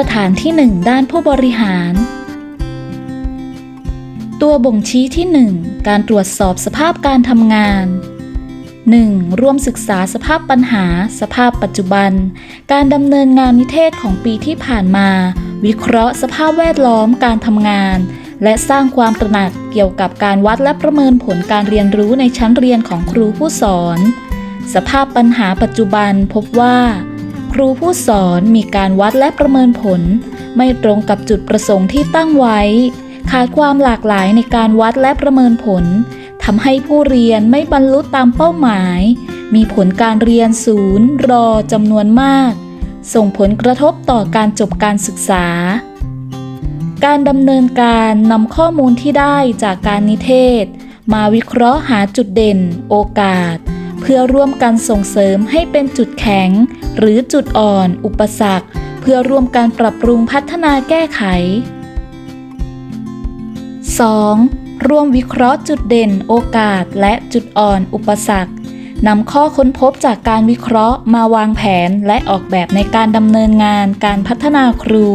รฐานที่ 1 ด้านผู้บริหาร ตัวบ่งชี้ที่ 1 การตรวจสอบสภาพการทำงาน 1. ร่วมศึกษาสภาพปัญหา สภาพปัจจุบัน การดำเนินงานนิเทศของปีที่ผ่านมา วิเคราะห์สภาพแวดล้อมการทำงาน และสร้างความตระหนักเกี่ยวกับการวัดและประเมินผลการเรียนรู้ในชั้นเรียนของครูผู้สอน สภาพปัญหาปัจจุบันพบว่า ครูผู้สอนมีการวัดและประเมินผล ไม่ตรงกับจุดประสงค์ที่ตั้งไว้ ขาดความหลากหลายในการวัดและประเมินผลทำให้ผู้เรียนไม่บรรลุตามเป้าหมาย มีผลการเรียนศูนย์รอจำนวนมาก ส่งผลกระทบต่อการจบการศึกษา การดำเนินการนำข้อมูลที่ได้จากการนิเทศ มาวิเคราะห์หาจุดเด่น โอกาส เพื่อร่วมกันส่งเสริมให้เป็นจุดแข็ง หรือจุดอ่อน อุปสรรค เพื่อร่วมกันปรับปรุงพัฒนาแก้ไข 2. ร่วมวิเคราะห์จุดเด่น โอกาส และจุดอ่อน อุปสรรคนำข้อค้นพบจากการวิเคราะห์ มาวางแผนและออกแบบในการดำเนินงาน การพัฒนาครู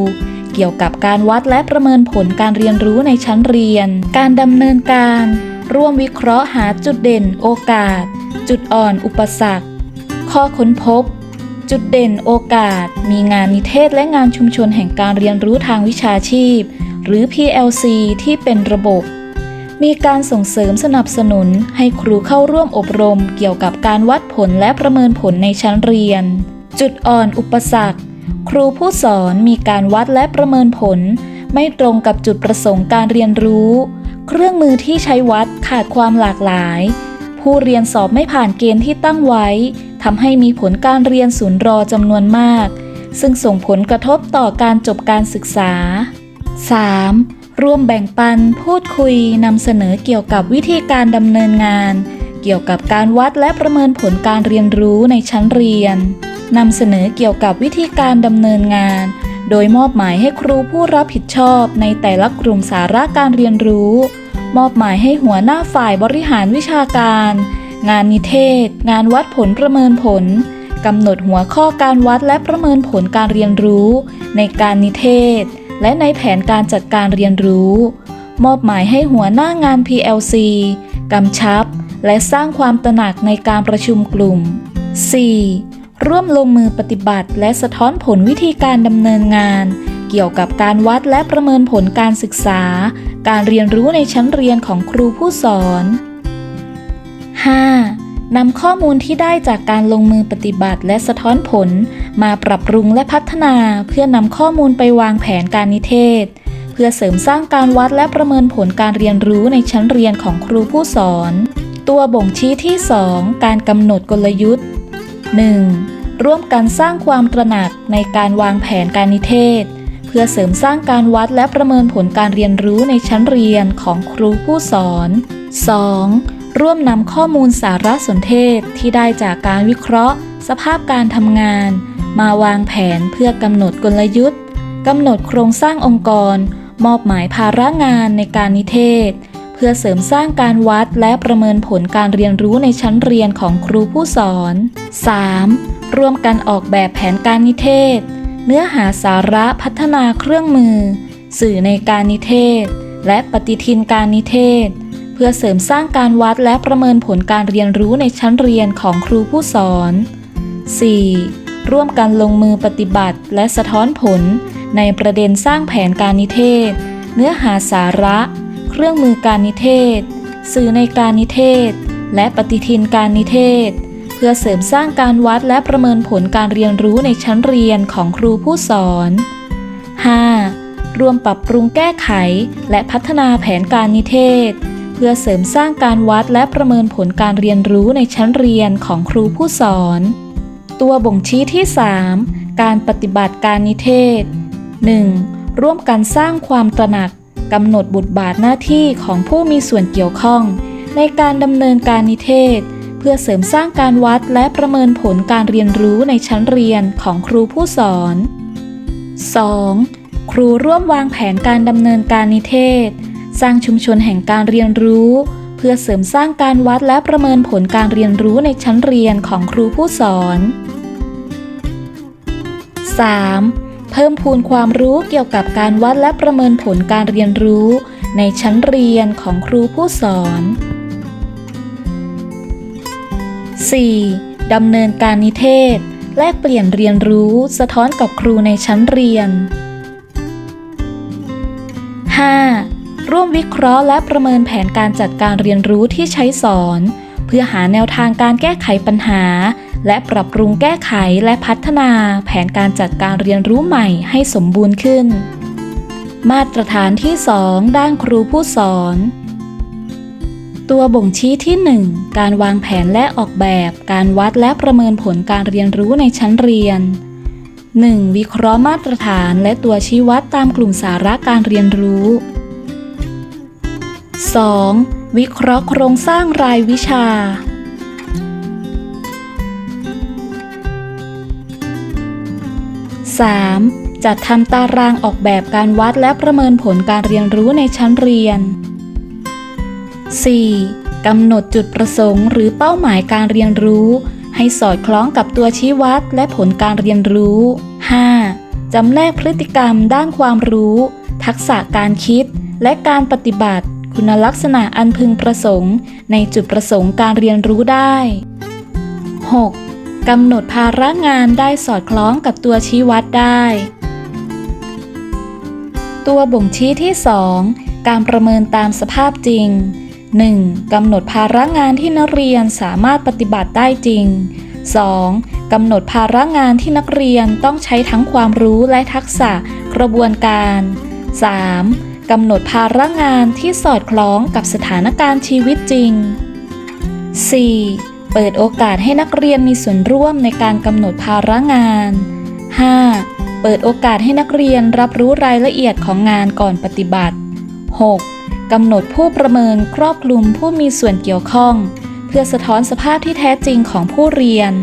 เกี่ยวกับการวัดและประเมินผลการเรียนรู้ในชั้นเรียน การดำเนินการ ร่วมวิเคราะห์หาจุดเด่นโอกาส จุดอ่อนอุปสรรค ข้อค้นพบ จุดเด่นโอกาส มีงานนิเทศและงานชุมชนแห่งการเรียนรู้ทางวิชาชีพ หรือ PLC ที่เป็นระบบ มีการส่งเสริมสนับสนุนให้ครูเข้าร่วมอบรมเกี่ยวกับการวัดผลและประเมินผลในชั้นเรียน จุดอ่อนอุปสรรค ครูผู้สอนมีการวัดและประเมินผล ไม่ตรงกับจุดประสงค์การเรียนรู้ เครื่องมือที่ใช้วัดขาดความหลากหลาย ผู้เรียนสอบไม่ผ่านเกณฑ์ที่ตั้งไว้ทำให้มีผลการเรียนศูนย์รอจำนวนมาก ซึ่งส่งผลกระทบต่อการจบการศึกษา 3. ร่วมแบ่งปัน พูดคุยนำเสนอเกี่ยวกับวิธีการดำเนินงาน เกี่ยวกับการวัดและประเมินผลการเรียนรู้ในชั้นเรียนนำเสนอเกี่ยวกับวิธีการดำเนินงาน โดยมอบหมายให้ครูผู้รับผิดชอบในแต่ละกลุ่มสาระการเรียนรู้ มอบหมายให้หัวหน้าฝ่ายบริหารวิชาการ งานนิเทศ งานวัดผลประเมินผลกำหนดหัวข้อการวัดและประเมินผลการเรียนรู้ ในการนิเทศ และในแผนการจัดการเรียนรู้ มอบหมายให้หัวหน้างาน PLC กำชับ และสร้างความตระหนักในการประชุมกลุ่ม 4. ร่วมลงมือปฏิบัติและสะท้อนผลวิธีการดำเนินงาน เกี่ยวกับการวัดและประเมินผลการศึกษา การเรียนรู้ในชั้นเรียนของครูผู้สอน 5. นำข้อมูลที่ได้จากการลงมือปฏิบัติและสะท้อนผล มาปรับปรุงและพัฒนา เพื่อนำข้อมูลไปวางแผนการนิเทศ เพื่อเสริมสร้างการวัดและประเมินผลการเรียนรู้ในชั้นเรียนของครูผู้สอน ตัวบ่งชี้ที่ 2 การกำหนดกลยุทธ์ 1. ร่วมกันสร้างความตระหนักในการวางแผนการนิเทศ เพื่อเสริมสร้างการวัดและประเมินผลการเรียนรู้ในชั้นเรียนของครูผู้สอน 2. ร่วมนำข้อมูลสารสนเทศที่ได้จากการวิเคราะห์ สภาพการทำงาน มาวางแผนเพื่อกำหนดกลยุทธ์กำหนดโครงสร้างองค์กร มอบหมายภาระงานในการนิเทศ เพื่อเสริมสร้างการวัดและประเมินผลการเรียนรู้ในชั้นเรียนของครูผู้สอน 3. ร่วมกันออกแบบแผนการนิเทศ เนื้อหาสาระพัฒนาเครื่องมือ สื่อในการนิเทศ และปฏิทินการนิเทศ เพื่อเสริมสร้างการวัดและประเมินผลการเรียนรู้ในชั้นเรียนของครูผู้สอน 4. ร่วมกันลงมือปฏิบัติและสะท้อนผล ในประเด็นสร้างแผนการนิเทศ เนื้อหาสาระ เครื่องมือการนิเทศ สื่อในการนิเทศ และปฏิทินการนิเทศ เพื่อเสริมสร้างการวัดและประเมินผลการเรียนรู้ในชั้นเรียนของครูผู้สอน 5. รวมปรับปรุงแก้ไขและพัฒนาแผนการนิเทศ เพื่อเสริมสร้างการวัดและประเมินผลการเรียนรู้ในชั้นเรียนของครูผู้สอน ตัวบ่งชี้ที่ 3 การปฏิบัติการนิเทศ 1. ร่วมกันสร้างความตระหนัก กำหนดบทบาทหน้าที่ของผู้มีส่วนเกี่ยวข้อง ในการดำเนินการนิเทศ เพื่อเสริมสร้างการวัดและประเมินผลการเรียนรู้ในชั้นเรียนของครูผู้สอน 2. ครูร่วมวางแผนการดำเนินการนิเทศ สร้างชุมชนแห่งการเรียนรู้ เพื่อเสริมสร้างการวัดและประเมินผลการเรียนรู้ในชั้นเรียนของครูผู้สอน 3. เพิ่มพูนความรู้เกี่ยวกับการวัดและประเมินผลการเรียนรู้ ในชั้นเรียนของครูผู้สอน 4. ดำเนินการนิเทศ แลกเปลี่ยนเรียนรู้สะท้อนกับครูในชั้นเรียน 5. ร่วมวิเคราะห์และประเมินแผนการจัดการเรียนรู้ที่ใช้สอน เพื่อหาแนวทางการแก้ไขปัญหา และปรับปรุงแก้ไขและพัฒนาแผนการจัดการเรียนรู้ใหม่ให้สมบูรณ์ขึ้น มาตรฐานที่ 2 ด้านครูผู้สอน ตัวบ่งชี้ที่ 1 การวางแผนและออกแบบ การวัดและประเมินผลการเรียนรู้ในชั้นเรียน 1. วิเคราะห์มาตรฐานและตัวชี้วัดตามกลุ่มสาระการเรียนรู้ 2. วิเคราะห์โครงสร้างรายวิชา 3. จัดทำตารางออกแบบการวัดและประเมินผลการเรียนรู้ในชั้นเรียน 4. กำหนดจุดประสงค์ หรือเป้าหมายการเรียนรู้ ให้สอดคล้องกับตัวชี้วัดและผลการเรียนรู้ 5. จำแนกพฤติกรรมด้านความรู้ ทักษะการคิด และการปฏิบัติ คุณลักษณะอันพึงประสงค์ ในจุดประสงค์การเรียนรู้ได้ 6. กำหนดภาระงานได้สอดคล้องกับตัวชี้วัดได้ ตัวบ่งชี้ที่ 2 การประเมินตามสภาพจริง 1. กำหนดภาระงานที่นักเรียนสามารถปฏิบัติได้จริง 2. กำหนดภาระงานที่นักเรียนต้องใช้ทั้งความรู้และทักษะกระบวนการ 3. กำหนดภาระงานที่สอดคล้องกับสถานการณ์ชีวิตจริง 4. เปิดโอกาสให้นักเรียนมีส่วนร่วมในการกำหนดภาระงาน 5. เปิดโอกาสให้นักเรียนรับรู้รายละเอียดของงานก่อนปฏิบัติ 6. กำหนดผู้ประเมินครอบคลุมผู้มีส่วนเกี่ยวข้อง เพื่อสะท้อนสภาพที่แท้จริงของผู้เรียน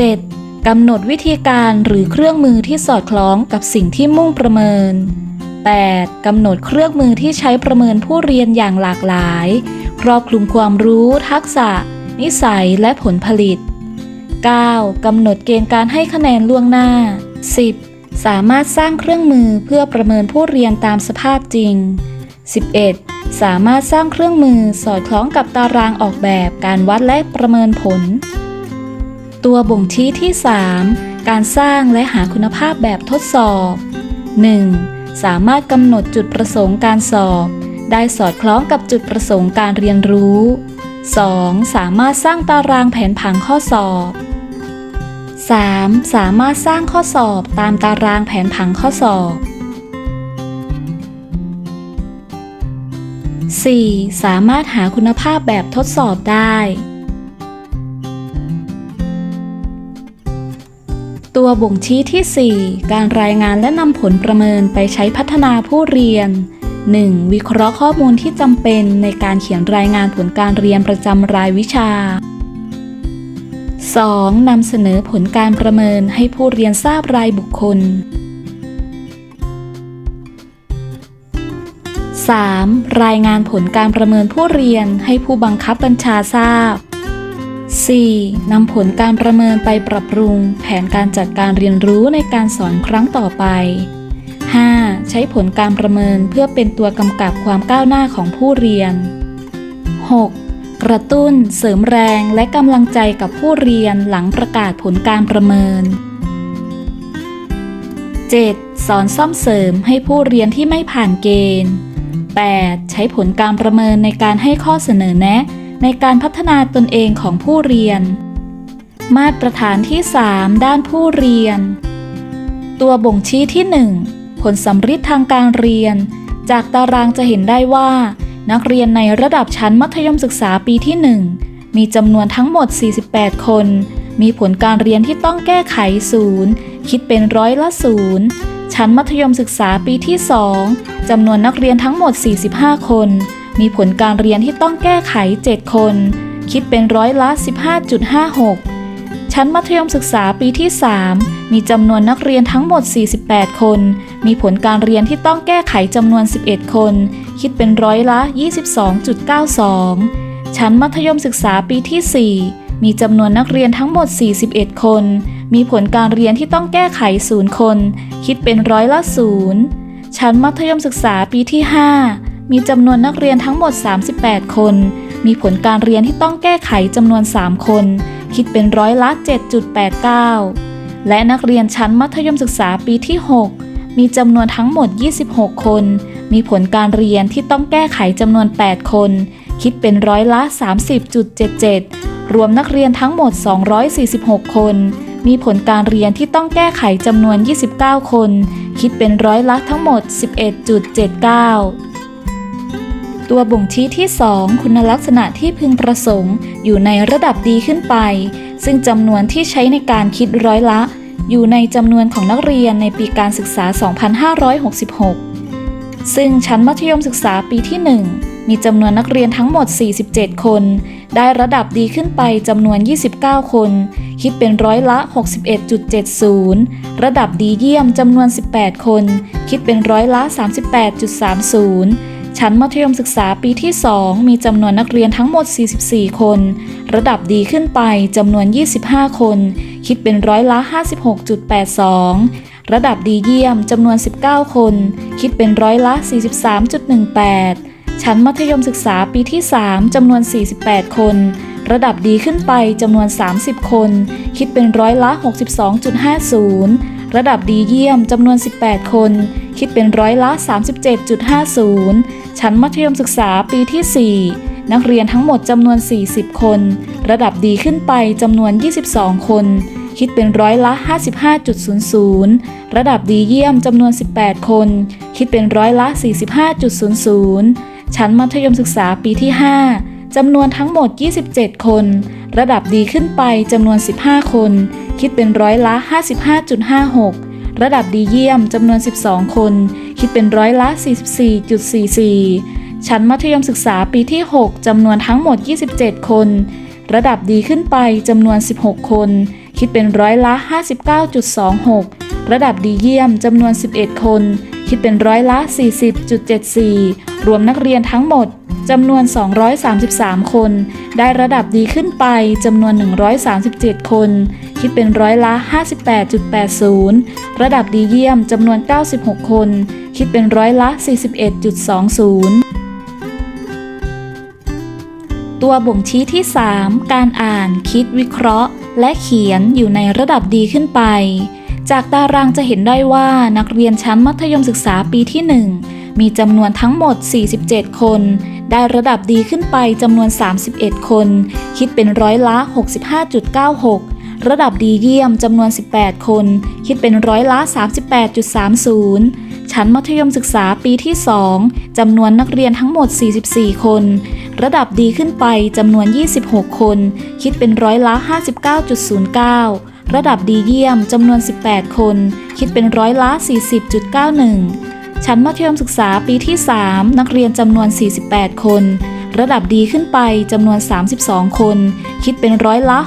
7. กำหนดวิธีการหรือเครื่องมือที่สอดคล้องกับสิ่งที่มุ่งประเมิน 8. กำหนดเครื่องมือที่ใช้ประเมินผู้เรียนอย่างหลากหลาย ครอบคลุมความรู้ ทักษะ นิสัยและผลผลิต 9. กำหนดเกณฑ์การให้คะแนนล่วงหน้า 10. สามารถสร้างเครื่องมือเพื่อประเมินผู้เรียนตามสภาพจริง 11. สามารถสร้างเครื่องมือสอดคล้องกับตารางออกแบบการวัดและประเมินผล ตัวบ่งชี้ที่ 3 การสร้างและหาคุณภาพแบบทดสอบ 1. สามารถกำหนดจุดประสงค์การสอบ ได้สอดคล้องกับจุดประสงค์การเรียนรู้ 2. สามารถสร้างตารางแผนผังข้อสอบ 3. สามารถสร้างข้อสอบตามตารางแผนผังข้อสอบ 4. สามารถหาคุณภาพแบบทดสอบได้ ตัวบ่งชี้ที่ 4 การรายงานและนำผลประเมินไปใช้พัฒนาผู้เรียน 1. วิเคราะห์ข้อมูลที่จำเป็นในการเขียนรายงานผลการเรียนประจำรายวิชา 2. นำเสนอผลการประเมินให้ผู้เรียนทราบรายบุคคล 3. รายงานผลการประเมินผู้เรียนให้ผู้บังคับบัญชาทราบ 4. นำผลการประเมินไปปรับปรุง แผนการจัดการเรียนรู้ในการสอนครั้งต่อไป 5. ใช้ผลการประเมินเพื่อเป็นตัวกำกับความก้าวหน้าของผู้เรียน 6. กระตุ้น เสริมแรงและกำลังใจกับผู้เรียนหลังประกาศผลการประเมิน 7. สอนซ่อมเสริมให้ผู้เรียนที่ไม่ผ่านเกณฑ์ 8. ใช้ผลการประเมินในการให้ข้อเสนอแนะ ในการพัฒนาตนเองของผู้เรียน มาตรฐานที่ 3 ด้านผู้เรียน ตัวบ่งชี้ที่ 1 ลสำฤทธิ์ทางการเรียน จากตารางจะเห็นได้ว่า นักเรียนในระดับชั้นมัธยมศึกษาปีที่ 1 มีจำนวนทั้งหมด 48 คน มีผลการเรียนที่ต้องแก้ไขศูนย์คิดเป็นร้อยละศูนย์ชั้นมัธยมศึกษาปีที่ 2จำนวนนักเรียนทั้งหมด 45 คน มีผลการเรียนที่ต้องแก้ไข 7 คน คิดเป็นร้อยละ 15.56 ชั้นมัธยมศึกษาปีที่ 3 มีจำนวนนักเรียนทั้งหมด 48 คน มีผลการเรียนที่ต้องแก้ไขจำนวน 11 คน คิดเป็นร้อยละ 22.92 ชั้นมัธยมศึกษาปีที่ 4 มีจำนวนนักเรียนทั้งหมด 41 คน มีผลการเรียนที่ต้องแก้ไขศูนย์คน คิดเป็นร้อยละศูนย์ชั้นมัธยมศึกษาปีที่ 5 มีจำนวนนักเรียนทั้งหมด 38 คน มีผลการเรียนที่ต้องแก้ไขจำนวน 3 คน คิดเป็นร้อยละ 7.89 และนักเรียนชั้นมัธยมศึกษาปีที่ 6 มีจำนวนทั้งหมด 26 คน มีผลการเรียนที่ต้องแก้ไขจำนวน 8 คน คิดเป็นร้อยละ 30.77 รวมนักเรียนทั้งหมด 246 คน มีผลการเรียนที่ต้องแก้ไขจำนวน 29 คน คิดเป็นร้อยละทั้งหมด 11.79ตัวบ่งชี้ที่ 2 คุณลักษณะที่พึงประสงค์ อยู่ในระดับดีขึ้นไป ซึ่งจำนวนที่ใช้ในการคิดร้อยละ อยู่ในจำนวนของนักเรียนในปีการศึกษา 2566 ซึ่งชั้นมัธยมศึกษาปีที่ 1 มีจำนวนนักเรียนทั้งหมด 47 คน ได้ระดับดีขึ้นไปจำนวน 29 คน คิดเป็นร้อยละ 61.70 ระดับดีเยี่ยมจำนวน 18 คน คิดเป็นร้อยละ 38.30 ชั้นมัธยมศึกษาปีที่ 2 มีจำนวนนักเรียนทั้งหมด 44 คน ระดับดีขึ้นไปจำนวน 25 คน คิดเป็นร้อยละ 56.82 ระดับดีเยี่ยมจำนวน 19 คน คิดเป็นร้อยละ 43.18 ชั้นมัธยมศึกษาปีที่ 3 จำนวน 48 คน ระดับดีขึ้นไปจำนวน 30 คน คิดเป็นร้อยละ 62.50ระดับดีเยี่ยมจำนวน 18 คน คิดเป็นร้อยละ 37.50 ชั้นมัธยมศึกษาปีที่ 4 นักเรียนทั้งหมดจำนวน 40 คน ระดับดีขึ้นไปจำนวน 22 คน คิดเป็นร้อยละ 55.00 ระดับดีเยี่ยมจำนวน 18 คน คิดเป็นร้อยละ 45.00 ชั้นมัธยมศึกษาปีที่ 5 จำนวนทั้งหมด 27 คน ระดับดีขึ้นไปจำนวน 15 คน คิดเป็นร้อยละ 55.56 ระดับดีเยี่ยมจำนวน 12 คน คิดเป็นร้อยละ 44.44 ชั้นมัธยมศึกษาปีที่ 6 จำนวนทั้งหมด 27 คน ระดับดีขึ้นไปจำนวน 16 คน คิดเป็นร้อยละ 59.26 ระดับดีเยี่ยมจำนวน 11 คน คิดเป็นร้อยละ 40.74 รวมนักเรียนทั้งหมดจำนวน 233 คน ได้ระดับดีขึ้นไปจำนวน 137 คน คิดเป็นร้อยละ 58.80 ระดับดีเยี่ยมจำนวน 96 คน คิดเป็นร้อยละ 41.20ตัวบ่งชี้ที่ 3 การอ่าน คิดวิเคราะห์ และเขียนอยู่ในระดับดีขึ้นไป จากตารางจะเห็นได้ว่านักเรียนชั้นมัธยมศึกษาปีที่ 1 มีจำนวนทั้งหมด 47 คน ได้ระดับดีขึ้นไปจำนวน 31 คน คิดเป็นร้อยละ 65.96 ระดับดีเยี่ยมจำนวน 18 คน คิดเป็นร้อยละ 38.30 ชั้นมัธยมศึกษาปีที่ 2จำนวนนักเรียนทั้งหมด 44 คน ระดับดีขึ้นไปจำนวน 26 คน คิดเป็นร้อยละ 59.09 ระดับดีเยี่ยมจำนวน 18 คน คิดเป็นร้อยละ 40.91 ชั้นมัธยมศึกษาปีที่ 3 นักเรียนจำนวน 48 คน ระดับดีขึ้นไปจำนวน 32 คน คิดเป็นร้อยละ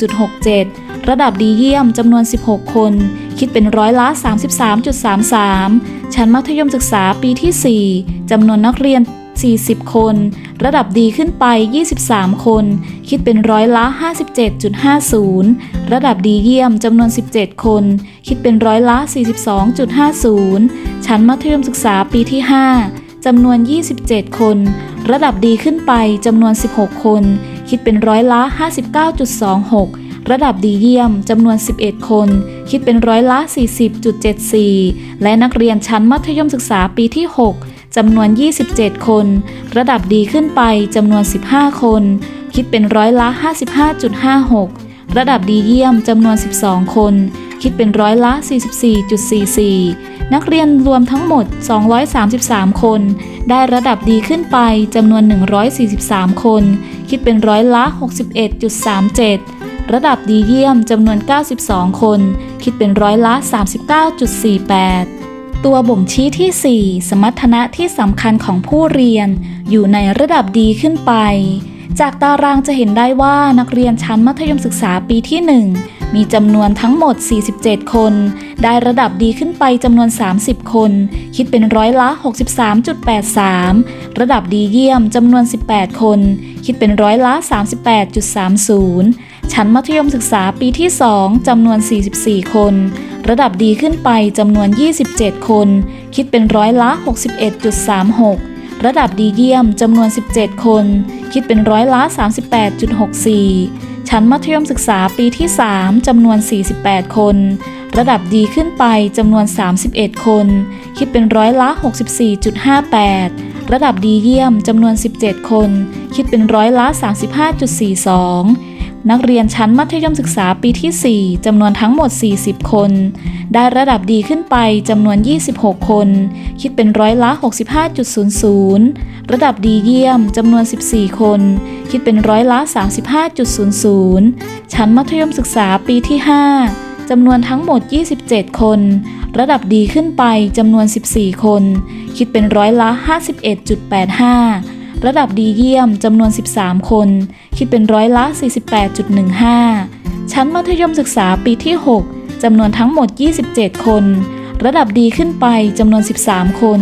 66.67 ระดับดีเยี่ยมจำนวน 16 คน คิดเป็นร้อยละ 33.33 ชั้นมัธยมศึกษาปีที่ 4จำนวนนักเรียน 40 คน ระดับดีขึ้นไป 23 คน คิดเป็นร้อยละ 57.50 ระดับดีเยี่ยมจำนวน 17 คน คิดเป็นร้อยละ 42.50 ชั้นมัธยมศึกษาปีที่ 5 จำนวน 27 คน ระดับดีขึ้นไปจำนวน 16 คน คิดเป็นร้อยละ 59.26ระดับดีเยี่ยมจำนวน 11 คน คิดเป็นร้อยละ 40.74 และนักเรียนชั้นมัธยมศึกษาปีที่ 6 จำนวน 27 คน ระดับดีขึ้นไปจำนวน 15 คน คิดเป็นร้อยละ 55.56 ระดับดีเยี่ยมจำนวน 12 คน คิดเป็นร้อยละ 44.44 นักเรียนรวมทั้งหมด 233 คน ได้ระดับดีขึ้นไปจำนวน 143 คน คิดเป็นร้อยละ 61.37ระดับดีเยี่ยมจำนวน 92 คน คิดเป็นร้อยละ 39.48 ตัวบ่งชี้ที่ 4 สมรรถนะที่สำคัญของผู้เรียน อยู่ในระดับดีขึ้นไป จากตารางจะเห็นได้ว่านักเรียนชั้นมัธยมศึกษาปีที่ 1 มีจำนวนทั้งหมด 47 คน ได้ระดับดีขึ้นไปจำนวน 30 คน คิดเป็นร้อยละ 63.83 ระดับดีเยี่ยมจำนวน 18 คน คิดเป็นร้อยละ 38.30 ชั้นมัธยมศึกษาปีที่ 2จำนวน 44 คน ระดับดีขึ้นไปจำนวน 27 คน คิดเป็นร้อยละ 61.36 ระดับดีเยี่ยมจำนวน 17 คน คิดเป็นร้อยละ 38.64 ชั้นมัธยมศึกษาปีที่ 3จำนวน 48 คน ระดับดีขึ้นไปจำนวน 31 คน คิดเป็นร้อยละ 64.58ระดับดีเยี่ยมจำนวน 17 คน คิดเป็นร้อยละ 35.42 นักเรียนชั้นมัธยมศึกษาปีที่ 4 จำนวนทั้งหมด 40 คน ได้ระดับดีขึ้นไปจำนวน 26 คน คิดเป็นร้อยละ 65.00 ระดับดีเยี่ยมจำนวน 14 คน คิดเป็นร้อยละ 35.00 ชั้นมัธยมศึกษาปีที่ 5 จำนวนทั้งหมด 27 คน ระดับดีขึ้นไปจำนวน 14 คน คิดเป็นร้อยละ 51.85 ระดับดีเยี่ยมจำนวน 13 คน คิดเป็นร้อยละ 48.15 ชั้นมัธยมศึกษาปีที่ 6 จำนวนทั้งหมด 27 คน ระดับดีขึ้นไปจำนวน 13 คน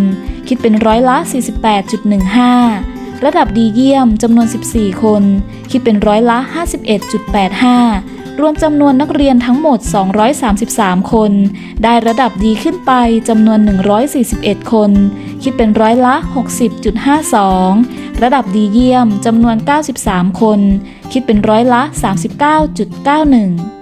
คิดเป็นร้อยละ 48.15 ระดับดีเยี่ยมจำนวน 14 คน คิดเป็นร้อยละ 51.85 รวมจำนวนนักเรียนทั้งหมด 233 คน ได้ระดับดีขึ้นไปจำนวน 141 คน คิดเป็นร้อยละ 60.52 ระดับดีเยี่ยมจำนวน 93 คน คิดเป็นร้อยละ 39.91